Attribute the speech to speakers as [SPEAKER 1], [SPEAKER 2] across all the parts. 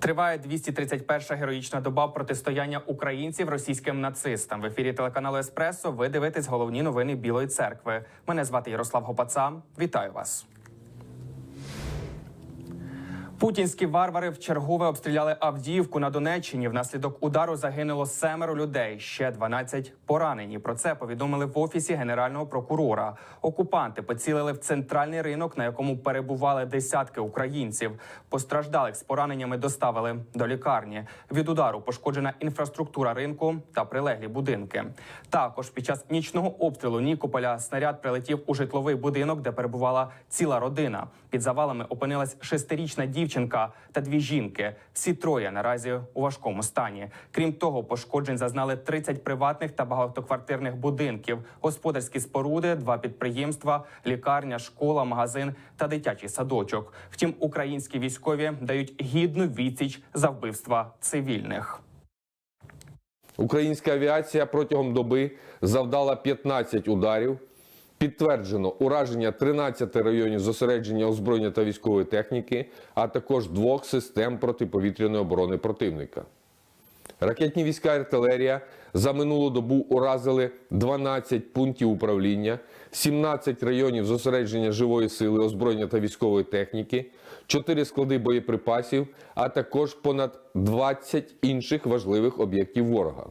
[SPEAKER 1] Триває 231-ша героїчна доба протистояння українців російським нацистам. В ефірі телеканалу Еспресо ви дивитесь головні новини Білої церкви. Мене звати Ярослав Гопаца. Вітаю вас. Путінські варвари вчергове обстріляли Авдіївку на Донеччині. Внаслідок удару загинуло семеро людей. Ще 12 поранені. Про це повідомили в офісі генерального прокурора. Окупанти поцілили в центральний ринок, на якому перебували десятки українців. Постраждалих з пораненнями доставили до лікарні. Від удару пошкоджена інфраструктура ринку та прилеглі будинки. Також під час нічного обстрілу Нікополя снаряд прилетів у житловий будинок, де перебувала ціла родина. Під завалами опинилась шестирічна дівчинка та дві жінки. Всі троє наразі у важкому стані. Крім того, пошкоджень зазнали 30 приватних та багатоквартирних будинків, господарські споруди, два підприємства, лікарня, школа, магазин та дитячий садочок. Втім, українські військові дають гідну відсіч за вбивства цивільних.
[SPEAKER 2] Українська авіація протягом доби завдала 15 ударів. Підтверджено ураження 13 районів зосередження озброєння та військової техніки, а також двох систем протиповітряної оборони противника. Ракетні війська артилерія за минулу добу уразили 12 пунктів управління, 17 районів зосередження живої сили, озброєння та військової техніки, 4 склади боєприпасів, а також понад 20 інших важливих об'єктів ворога.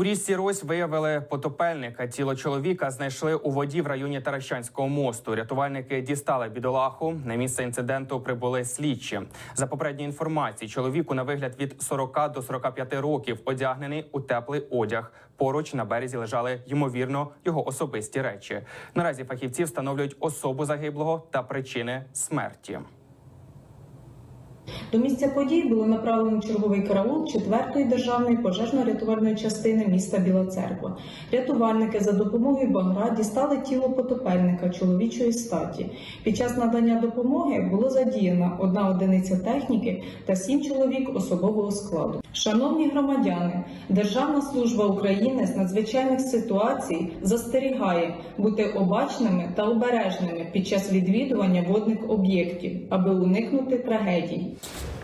[SPEAKER 1] У річці Рось виявили потопельника. Тіло чоловіка знайшли у воді в районі Таращанського мосту. Рятувальники дістали бідолаху. На місце інциденту прибули слідчі. За попередньою інформацією, чоловіку на вигляд від 40 до 45 років одягнений у теплий одяг. Поруч на березі лежали ймовірно його особисті речі. Наразі фахівці встановлюють особу загиблого та причини смерті.
[SPEAKER 3] До місця подій було направлено черговий караул 4-ї державної пожежно-рятувальної частини міста Біла Церква. Рятувальники за допомогою багра дістали тіло потопельника чоловічої статі. Під час надання допомоги було задіяна одна одиниця техніки та сім чоловік особового складу. Шановні громадяни, Державна служба України з надзвичайних ситуацій застерігає бути обачними та обережними під час відвідування водних об'єктів, аби уникнути трагедій. you.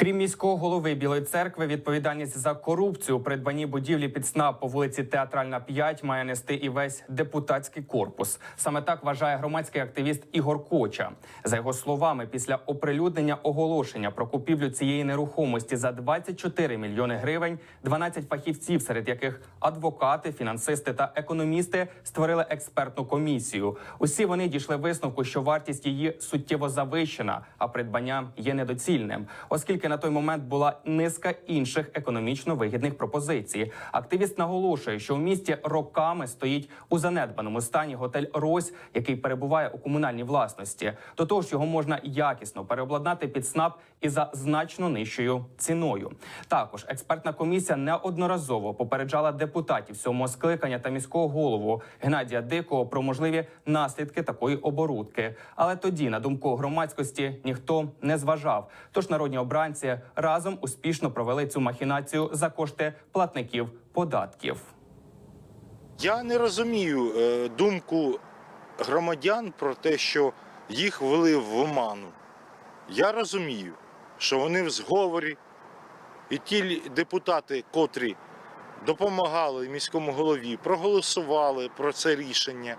[SPEAKER 1] Крім міського голови Білої церкви, відповідальність за корупцію у придбанні будівлі під СНАП по вулиці Театральна 5 має нести і весь депутатський корпус. Саме так вважає громадський активіст Ігор Коча. За його словами, після оприлюднення оголошення про купівлю цієї нерухомості за 24 мільйони гривень, 12 фахівців, серед яких адвокати, фінансисти та економісти, створили експертну комісію. Усі вони дійшли висновку, що вартість її суттєво завищена, а придбання є недоцільним, оскільки на той момент була низка інших економічно вигідних пропозицій. Активіст наголошує, що у місті роками стоїть у занедбаному стані готель Рось, який перебуває у комунальній власності. До того ж, його можна якісно переобладнати під СНАП і за значно нижчою ціною. Також експертна комісія неодноразово попереджала депутатів сьомого скликання та міського голову Геннадія Дикого про можливі наслідки такої оборудки. Але тоді, на думку громадськості, ніхто не зважав. Тож народні обранці разом успішно провели цю махінацію за кошти платників податків.
[SPEAKER 4] Я не розумію е, думку громадян про те, що їх ввели в оману. Я розумію, що вони в зговорі, і ті депутати, котрі допомагали міському голові, проголосували про це рішення.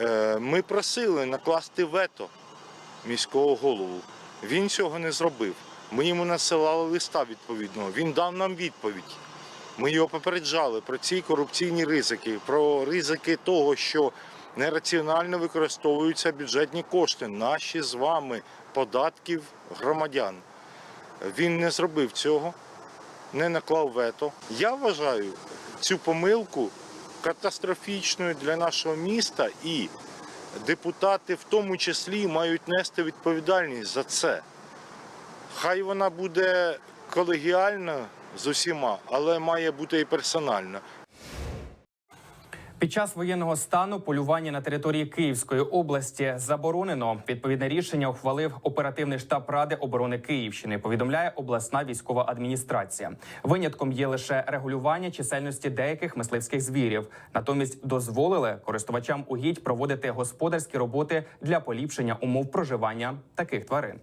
[SPEAKER 4] Е, Ми просили накласти вето міського голову. Він цього не зробив. Ми йому насилали листа відповідного. Він дав нам відповідь. Ми його попереджали про ці корупційні ризики, про ризики того, що нераціонально використовуються бюджетні кошти, наші з вами податків громадян. Він не зробив цього, не наклав вето. Я вважаю цю помилку катастрофічною для нашого міста і депутати в тому числі мають нести відповідальність за це. Хай вона буде колегіальна з усіма, але має бути і персональна.
[SPEAKER 1] Під час воєнного стану полювання на території Київської області заборонено. Відповідне рішення ухвалив оперативний штаб Ради оборони Київщини. Повідомляє обласна військова адміністрація. Винятком є лише регулювання чисельності деяких мисливських звірів. Натомість дозволили користувачам угідь проводити господарські роботи для поліпшення умов проживання таких тварин.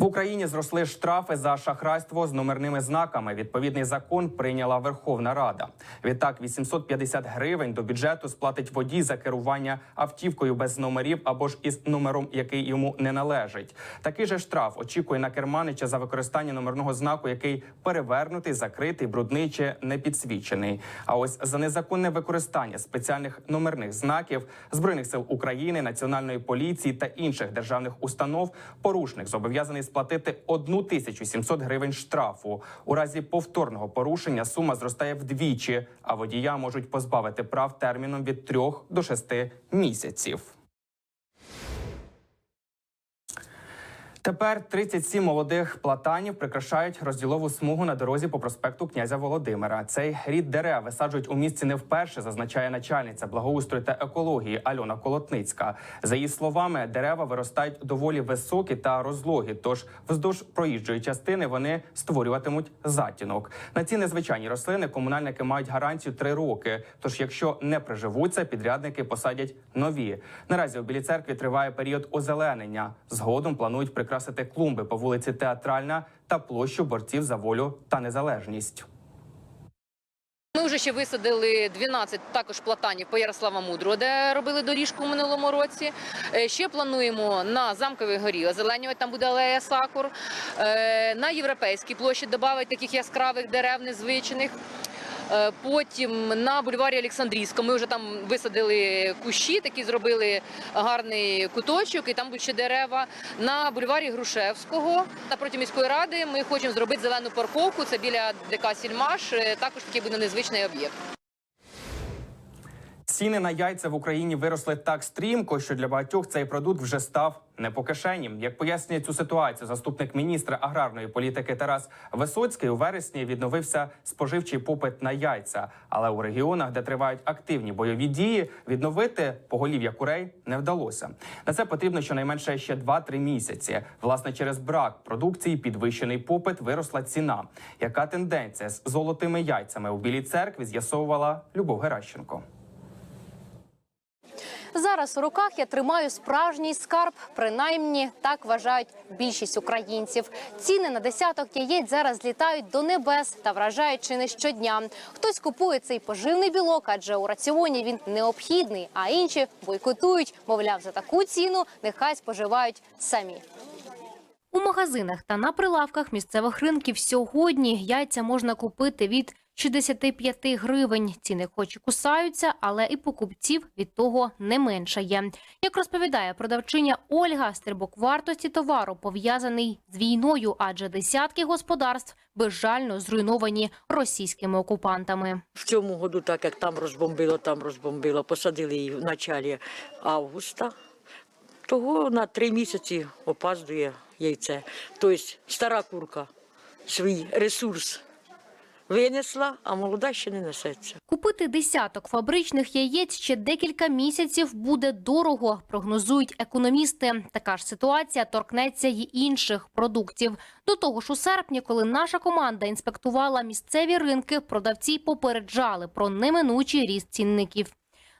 [SPEAKER 1] В Україні зросли штрафи за шахрайство з номерними знаками. Відповідний закон прийняла Верховна Рада. Відтак 850 гривень до бюджету сплатить водій за керування автівкою без номерів або ж із номером, який йому не належить. Такий же штраф очікує на керманича за використання номерного знаку, який перевернутий, закритий, брудний чи не підсвічений. А ось за незаконне використання спеціальних номерних знаків збройних сил України, національної поліції та інших державних установ порушник зобов'язаний сплатити 1700 гривень штрафу. У разі повторного порушення сума зростає вдвічі, а водія можуть позбавити прав терміном від 3 до 6 місяців. Тепер 37 молодих платанів прикрашають розділову смугу на дорозі по проспекту князя Володимира. Цей рід дерев висаджують у місці не вперше, зазначає начальниця благоустрою та екології Альона Колотницька. За її словами, дерева виростають доволі високі та розлогі. Тож вздовж проїжджої частини вони створюватимуть затінок. На ці незвичайні рослини комунальники мають гарантію три роки. Тож, якщо не приживуться, підрядники посадять нові. Наразі у білій церкві триває період озеленення. Згодом планують прикрасити клумби по вулиці Театральна та площу борців за волю та незалежність.
[SPEAKER 5] Ми вже ще висадили 12 також платанів по Ярослава Мудрого, де робили доріжку в минулому році. Е, Ще плануємо на замковій горі озеленювати, там буде алея сакур. Е, На європейській площі додати таких яскравих дерев незвичних. Е, Потім на бульварі Олександрійському ми вже там висадили кущі, такі зробили гарний куточок, і там будуть ще дерева. На бульварі Грушевського напроти міської ради ми хочемо зробити зелену парковку. Це біля ДК Сільмаш. Е, Також такий буде незвичний об'єкт.
[SPEAKER 1] Ціни на яйця в Україні виросли так стрімко, що для багатьох цей продукт вже став не по кишені. Як пояснює цю ситуацію, заступник міністра аграрної політики Тарас Висоцький у вересні відновився споживчий попит на яйця. Але у регіонах, де тривають активні бойові дії, відновити поголів'я курей не вдалося. На це потрібно щонайменше ще 2-3 місяці. Власне, через брак продукції, підвищений попит, виросла ціна. Яка тенденція з золотими яйцями у білій церкві з'ясовувала Любов Геращенко.
[SPEAKER 6] Зараз у руках я тримаю справжній скарб. Принаймні так вважають більшість українців. Ціни на десяток яєць зараз літають до небес та вражають чи не щодня. Хтось купує цей поживний білок, адже у раціоні він необхідний, а інші бойкотують. Мовляв, за таку ціну нехай споживають самі. У магазинах та на прилавках місцевих ринків сьогодні яйця можна купити від 65 гривень. Ціни хоч і кусаються, але і покупців від того не меншає. Як розповідає продавчиня Ольга, стрибок вартості товару пов'язаний з війною, адже десятки господарств безжально зруйновані російськими окупантами.
[SPEAKER 7] В цьому году, так як там розбомбило, там розбомбило, посадили її в началі августа. Того на три місяці опаздує яйце. Тобто стара курка свій ресурс винесла, а молода ще не несеться.
[SPEAKER 6] Купити десяток фабричних яєць ще декілька місяців буде дорого, прогнозують економісти. Така ж ситуація торкнеться й інших продуктів. До того ж, у серпні, коли наша команда інспектувала місцеві ринки, продавці попереджали про неминучий ріст цінників.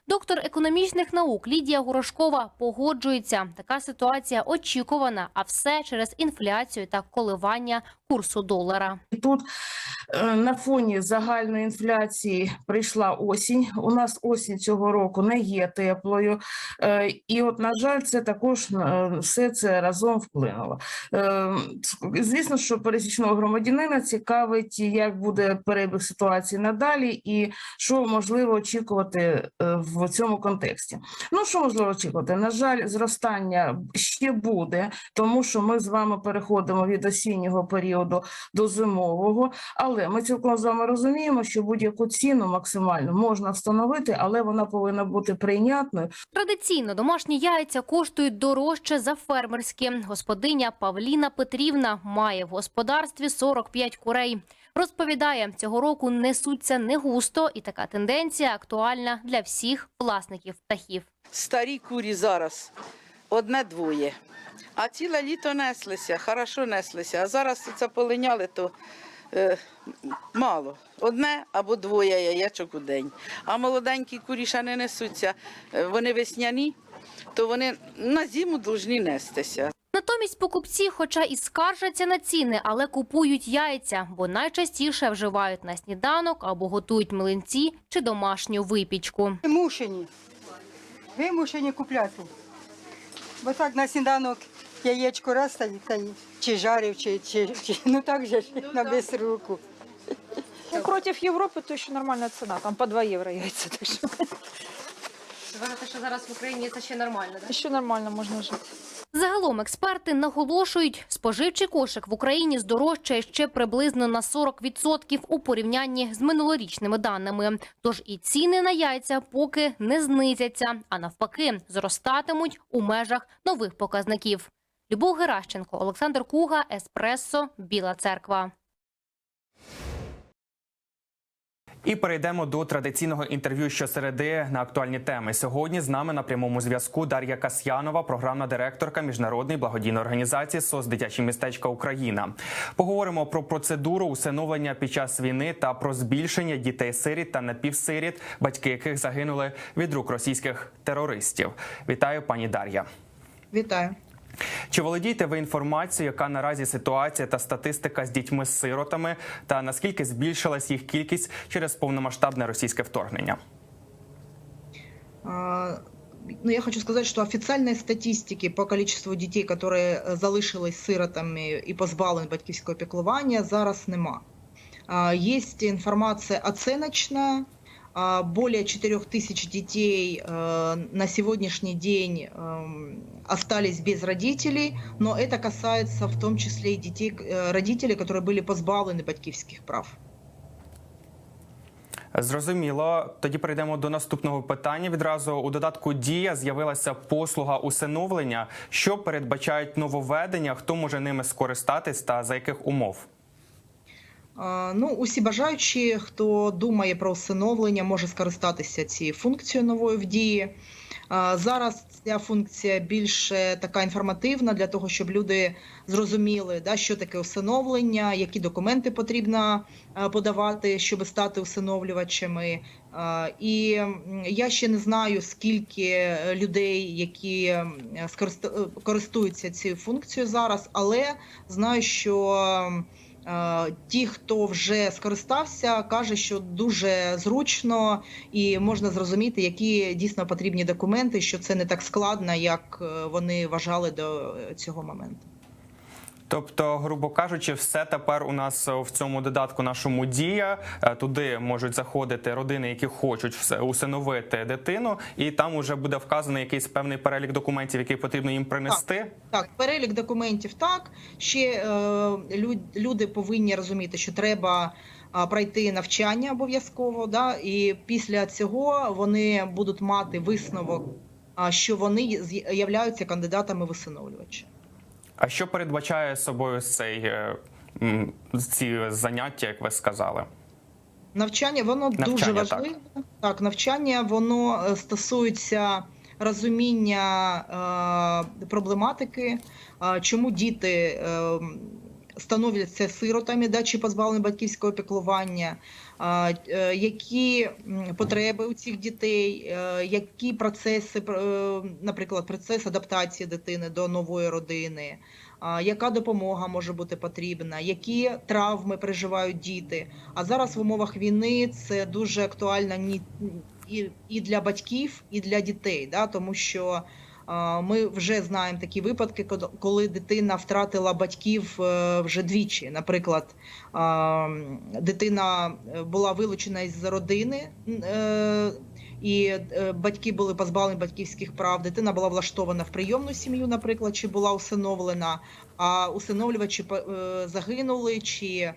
[SPEAKER 6] Доктор економічних наук Лідія Горошкова погоджується. Така ситуація очікувана, а все через інфляцію та коливання курсу долара.
[SPEAKER 8] І тут е, на фоні загальної інфляції прийшла осінь. У нас осінь цього року не є теплою, Е, і от, на жаль, це також е, все це разом вплинуло. Звісно, що пересічного громадянина цікавить, як буде перебіг ситуації надалі, і що можливо очікувати в цьому контексті. Ну що можливо очікувати? На жаль, зростання ще буде, тому що ми з вами переходимо від осіннього періоду до зимового. Але ми цілком з вами розуміємо, що будь-яку ціну максимально можна встановити, але вона повинна бути прийнятною.
[SPEAKER 6] Традиційно домашні яйця коштують дорожче за фермерські. Господиня Павліна Петрівна має в господарстві 45 курей. Розповідає, цього року несуться не густо, і така тенденція актуальна для всіх власників птахів.
[SPEAKER 9] Старі курі зараз одне-двоє. А ціле літо неслися, хорошо неслися. А зараз це полиняли, то е, мало. Одне або двоє яєчок у день. А молоденькі курі ще не несуться. Е, Вони весняні, то вони на зиму повинні нестися.
[SPEAKER 6] Натомість покупці, хоча і скаржаться на ціни, але купують яйця, бо найчастіше вживають на сніданок або готують млинці чи домашню випічку.
[SPEAKER 10] Вимушені. Вимушені купляти. Бо так на сніданок яєчко раз та, й- та й чи жарив, чи, чи, чи ну так же ж на без руку.
[SPEAKER 11] Ну, против Европы то еще нормальная цена, там по 2 евро яйца, так что
[SPEAKER 6] Вважаєте, що зараз в Україні це ще нормально,
[SPEAKER 11] еще нормально можно жить.
[SPEAKER 6] Загалом експерти наголошують, споживчий кошик в Україні здорожчає ще приблизно на 40% у порівнянні з минулорічними даними. Тож і ціни на яйця поки не знизяться, а навпаки, зростатимуть у межах нових показників. Любов Геращенко, Олександр Куга, Еспресо, Біла Церква.
[SPEAKER 1] І перейдемо до традиційного інтерв'ю щосереди на актуальні теми. Сьогодні з нами на прямому зв'язку Дар'я Касьянова, програмна директорка міжнародної благодійної організації СОС Дитячі містечка Україна. Поговоримо про процедуру усиновлення під час війни та про збільшення дітей-сиріт та напівсиріт, батьки яких загинули від рук російських терористів. Вітаю, пані Дар'я.
[SPEAKER 3] Вітаю.
[SPEAKER 1] Чи володієте ви інформацією, яка наразі ситуація та статистика з дітьми-сиротами, та наскільки збільшилась їх кількість через повномасштабне російське вторгнення?
[SPEAKER 12] Ну, я хочу сказать, что официальной статистики по количеству детей, которые е, залишились сиротами і позбавлені батьківського піклування, зараз нема. Есть информация оценочная А, Более 4 тысяч детей э, на сегодняшний день эм, остались без родителей, но это касается в том числе и детей, э, родителей, которые были позбавлены батьківських прав.
[SPEAKER 1] Зрозуміло. Тоді перейдемо до наступного питання. Відразу у додатку Дія з'явилася послуга усиновлення. Що передбачають нововведення? Хто може ними скористатись та за яких умов?
[SPEAKER 12] Ну, усі бажаючі, хто думає про усиновлення, може скористатися цією функцією новою в дії. Зараз ця функція більше така інформативна для того, щоб люди зрозуміли, да, що таке усиновлення, які документи потрібно е, подавати, щоб стати усиновлювачами. І я ще не знаю, скільки людей, які е, користуються цією функцією зараз, але знаю, що. Е, Ті, хто вже скористався, каже, що дуже зручно і можна зрозуміти, які дійсно потрібні документи, що це не так складно, як е, вони вважали до е, цього моменту.
[SPEAKER 1] Тобто, грубо кажучи, все тепер у нас в цьому додатку нашому дія. Е, Туди можуть заходити родини, які хочуть усиновити дитину, і там вже буде вказаний якийсь певний перелік документів, який потрібно їм принести.
[SPEAKER 12] Так, перелік документів так. Ще е, люди повинні розуміти, що треба пройти навчання обов'язково. Да, і після цього вони будуть мати висновок, що вони являються кандидатами в усиновлювача.
[SPEAKER 1] А що передбачає собою цей е, ці заняття, як ви сказали?
[SPEAKER 12] Навчання воно
[SPEAKER 1] Навчання,
[SPEAKER 12] дуже важливе. Так. навчання воно е, стосується розуміння е, проблематики, е, чому діти е, становляться сиротами, да, чи позбавлені батьківського піклування, які потреби у цих дітей, е, які процеси, е, наприклад, процес адаптації дитини до нової родини. Яка допомога може бути потрібна, які травми переживають діти? А зараз в умовах війни це дуже актуально і, для батьків, і для дітей, да, тому що ми вже знаємо такі випадки, коли дитина втратила батьків е, вже двічі. Наприклад, дитина е, була вилучена із родини. е, І батьки були позбавлені батьківських прав. Дитина була влаштована в прийомну сім'ю, наприклад, чи була усиновлена, а усиновлювачі загинули чи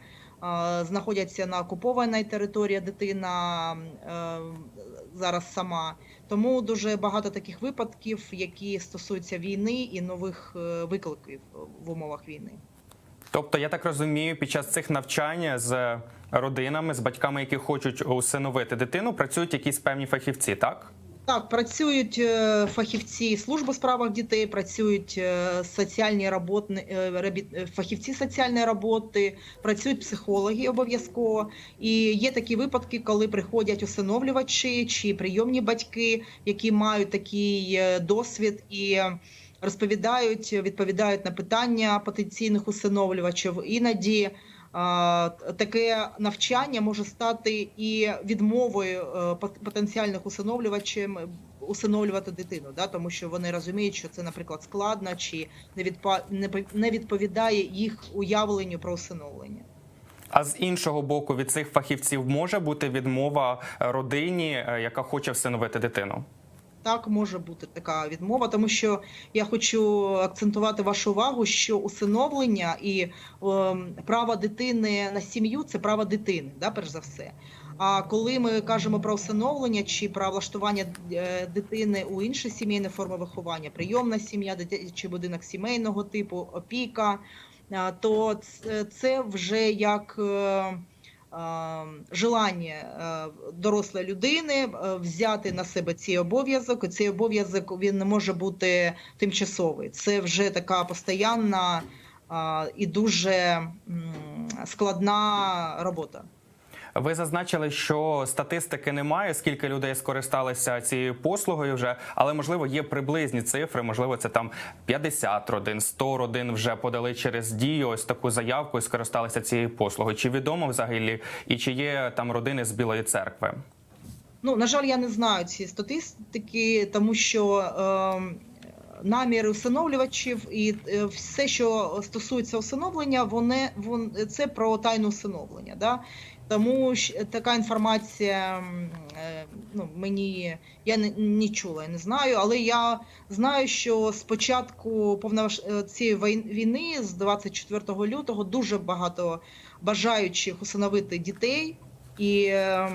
[SPEAKER 12] знаходяться на окупованій території дитина е, зараз сама. Тому дуже багато таких випадків, які стосуються війни і нових е, викликів в умовах війни.
[SPEAKER 1] Тобто, я так розумію, під час цих навчань з родинами, з батьками, які хочуть усиновити дитину, працюють якісь певні фахівці, так?
[SPEAKER 12] Так, працюють е, фахівці служби справах дітей, працюють е, соціальні роботни, е, фахівці соціальної роботи, працюють психологи обов'язково. І є такі випадки, коли приходять усиновлювачі чи прийомні батьки, які мають такий досвід і розповідають, відповідають на питання потенційних усиновлювачів. Іноді таке навчання може стати і відмовою е, потенціальних усиновлювачів усиновлювати дитину, да, тому що вони розуміють, що це, наприклад, складно чи не відпа- відповідає їх уявленню про усиновлення.
[SPEAKER 1] А з іншого боку, від цих фахівців може бути відмова е, родині, е, яка хоче всиновити дитину.
[SPEAKER 12] Так може бути така відмова, тому що я хочу акцентувати вашу увагу, що усиновлення і е, право дитини на сім'ю це право дитини, да, перш за все. А коли ми кажемо про усиновлення чи про влаштування е, дитини у інші сімейні форми виховання, прийомна сім'я, дитячий будинок сімейного типу, опіка, е, то це вже як. Е, е, Желання е, дорослої людини е, взяти на себе цей обов'язок. Цей обов'язок він не може бути тимчасовий. Це вже така постоянна е, і дуже складна робота.
[SPEAKER 1] Ви зазначили, що статистики немає, скільки людей скористалися цією послугою вже, але можливо є приблизні цифри. Можливо, це там 50 родин, 100 родин вже подали через дію ось таку заявку і скористалися цією послугою. Чи відомо взагалі, і чи є там родини з Білої церкви?
[SPEAKER 12] Ну, на жаль, я не знаю ці статистики, тому що е, наміри усиновлювачів і е, все, що стосується усиновлення, вони, вон, це про тайну усиновлення. Да? Тому така інформація е, ну, мені я не, не чула, я не знаю, але я знаю, що з початку повноваж... е, цієї війни, з 24 лютого, дуже багато бажаючих усиновити дітей. І е,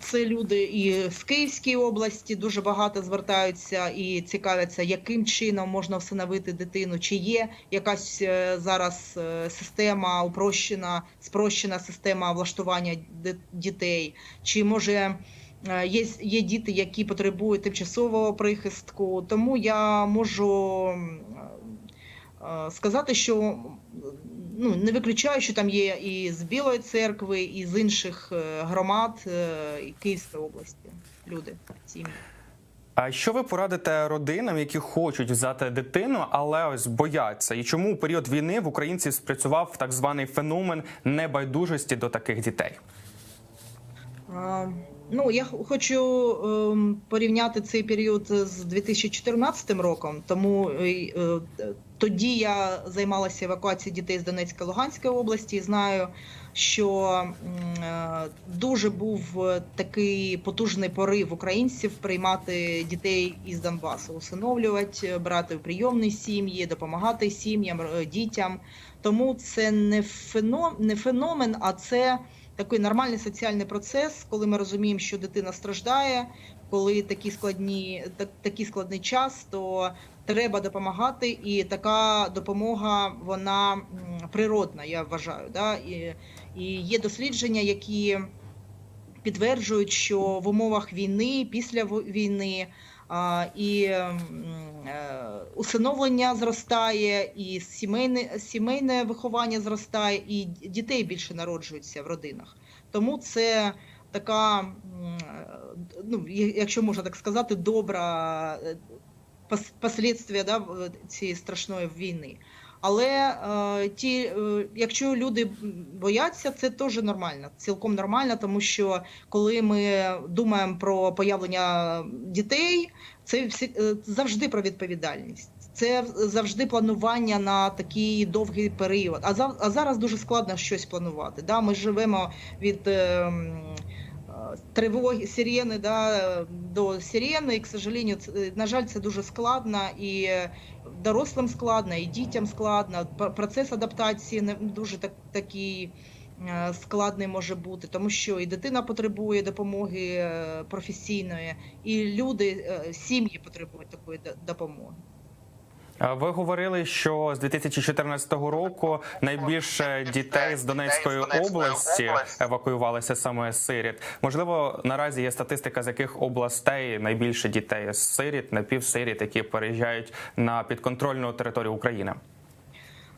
[SPEAKER 12] це люди і з Київської області дуже багато звертаються і цікавляться, яким чином можна всиновити дитину, чи є якась е, зараз е, система упрощена, спрощена система влаштування дітей, чи може є, є діти, які потребують тимчасового прихистку. Тому я можу сказати, що ну, не виключаю, що там є і з Білої церкви, і з інших е, громад е, і Київської області люди. Сім'ї.
[SPEAKER 1] А що ви порадите родинам, які хочуть взяти дитину, але ось бояться? І чому у період війни в українців спрацював так званий феномен небайдужості до таких дітей?
[SPEAKER 12] А, Ну, я хочу ем, порівняти цей період з 2014 роком, тому е, е, тоді я займалася евакуацією дітей з Донецької Луганської області. і Знаю, що е, дуже був такий потужний порив українців приймати дітей із Донбасу, усиновлювати, брати в прийомні сім'ї, допомагати сім'ям, е, дітям. Тому це не феномен, не феномен, а це такий нормальний соціальний процес, коли ми розуміємо, що дитина страждає, коли такі складні, так, такий складний час, то треба допомагати, і така допомога вона природна, я вважаю. Да? І, і є дослідження, які підтверджують, що в умовах війни, після війни. І е, усиновлення зростає, і сімейне, сімейне виховання зростає, і дітей більше народжуються в родинах. Тому це така, е, ну, якщо можна так сказати, добра е, да, цієї страшної війни. Але е, ті, якщо люди бояться, це теж нормально, цілком нормально, тому що коли ми думаємо про появлення дітей, це всі, завжди про відповідальність. Це завжди планування на такий довгий період. А, зав- а зараз дуже складно щось планувати. Да? Ми живемо від е, тривоги сирени да, до сирени, і, к сожалению, це- на жаль, це дуже складно і е, дорослим складно, і дітям складно. Процес адаптації не дуже так, такий е, складний може бути, тому що і дитина потребує допомоги е, професійної, і люди, сім'ї потребують такої допомоги.
[SPEAKER 1] Ви говорили, що з 2014 року найбільше дітей з Донецької області евакуювалися саме з сиріт. Можливо, наразі є статистика, з яких областей найбільше дітей з сиріт, напівсиріт, які переїжджають на підконтрольну територію України.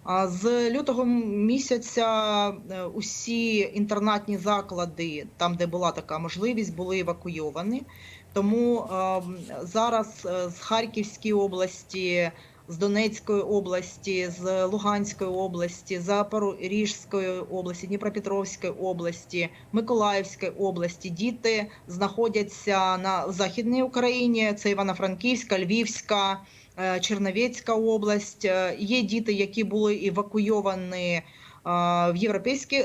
[SPEAKER 12] А З лютого місяця е, усі інтернатні заклади, там де була така можливість, були евакуйовані. Тому е, зараз е, з Харківської області, з Донецької області, з Луганської області, Запорізької області, Дніпропетровської області, Миколаївської області діти знаходяться на Західній Україні. Це Івано-Франківська, Львівська. е, Черновецька область. Е, Є діти, які були евакуйовані е, в європейські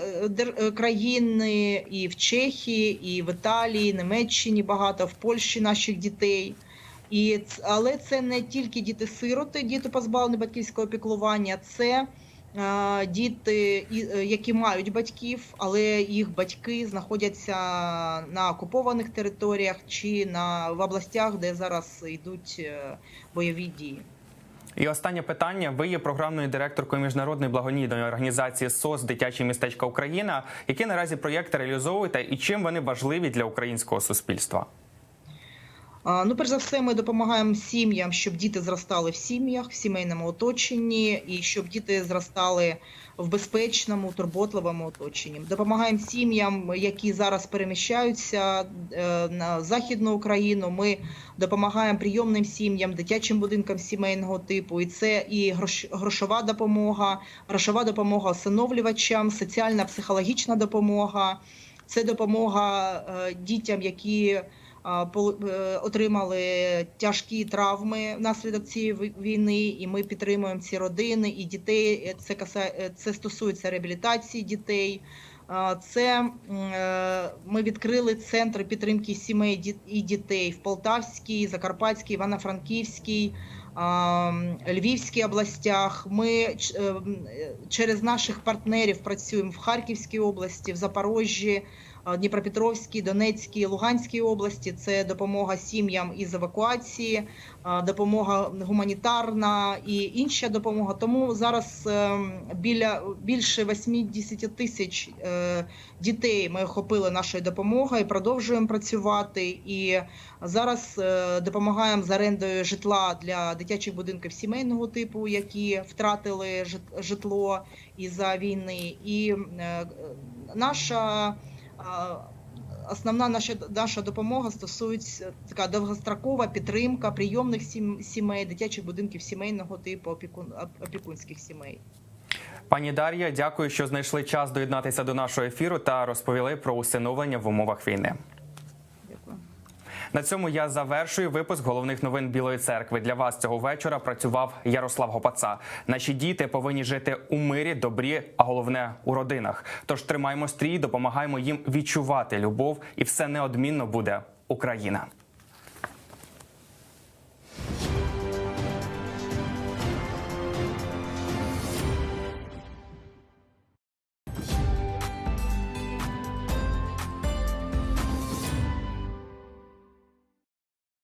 [SPEAKER 12] країни, і в Чехії, і в Італії, Німеччині багато, в Польщі наших дітей. І, але це не тільки діти-сироти, діти позбавлені батьківського піклування, це е, діти, які мають батьків, але їх батьки знаходяться на окупованих територіях чи на в областях, де зараз йдуть е, бойові дії.
[SPEAKER 1] І останнє питання. Ви є програмною директоркою міжнародної благодійної організації СОС Дитячі містечка Україна. Які наразі проєкти реалізовуєте і чим вони важливі для українського суспільства?
[SPEAKER 12] Ну, перш за все, ми допомагаємо сім'ям, щоб діти зростали в сім'ях, в сімейному оточенні, і щоб діти зростали в безпечному, турботливому оточенні. Допомагаємо сім'ям, які зараз переміщаються е, на західну Україну. Ми допомагаємо прийомним сім'ям, дитячим будинкам сімейного типу. І це і грош- грошова допомога, грошова допомога усиновлювачам, соціальна психологічна допомога. Це допомога е, дітям, які отримали тяжкі травми внаслідок цієї війни, і ми підтримуємо ці родини і дітей. Е, Це е, це стосується реабілітації дітей. Це е, ми відкрили центри підтримки сімей і дітей в Полтавській, Закарпатській, Івано-Франківській, Львівській областях. Ми е, е, через наших партнерів працюємо в Харківській області, в Запорожжі. Дніпропетровській, Донецькій, Луганській області це допомога сім'ям із евакуації, допомога гуманітарна і інша допомога. Тому зараз ем, біля більше 80 тисяч е, дітей ми охопили нашою допомогою, продовжуємо працювати. І зараз е, допомагаємо з орендою житла для дитячих будинків сімейного типу, які втратили житло із-за війни. І е, наша Основна наша наша допомога стосується така довгострокова підтримка прийомних сім- сімей, дитячих будинків сімейного типу, опікун, опікунських сімей.
[SPEAKER 1] Пані Дар'я, дякую, що знайшли час доєднатися до нашого ефіру та розповіли про усиновлення в умовах війни. На цьому я завершую випуск головних новин Білої церкви. Для вас цього вечора працював Ярослав Гопаца. Наші діти повинні жити у мирі, добрі, а головне у родинах. Тож тримаємо стрій, допомагаємо їм відчувати любов, і все неодмінно буде Україна.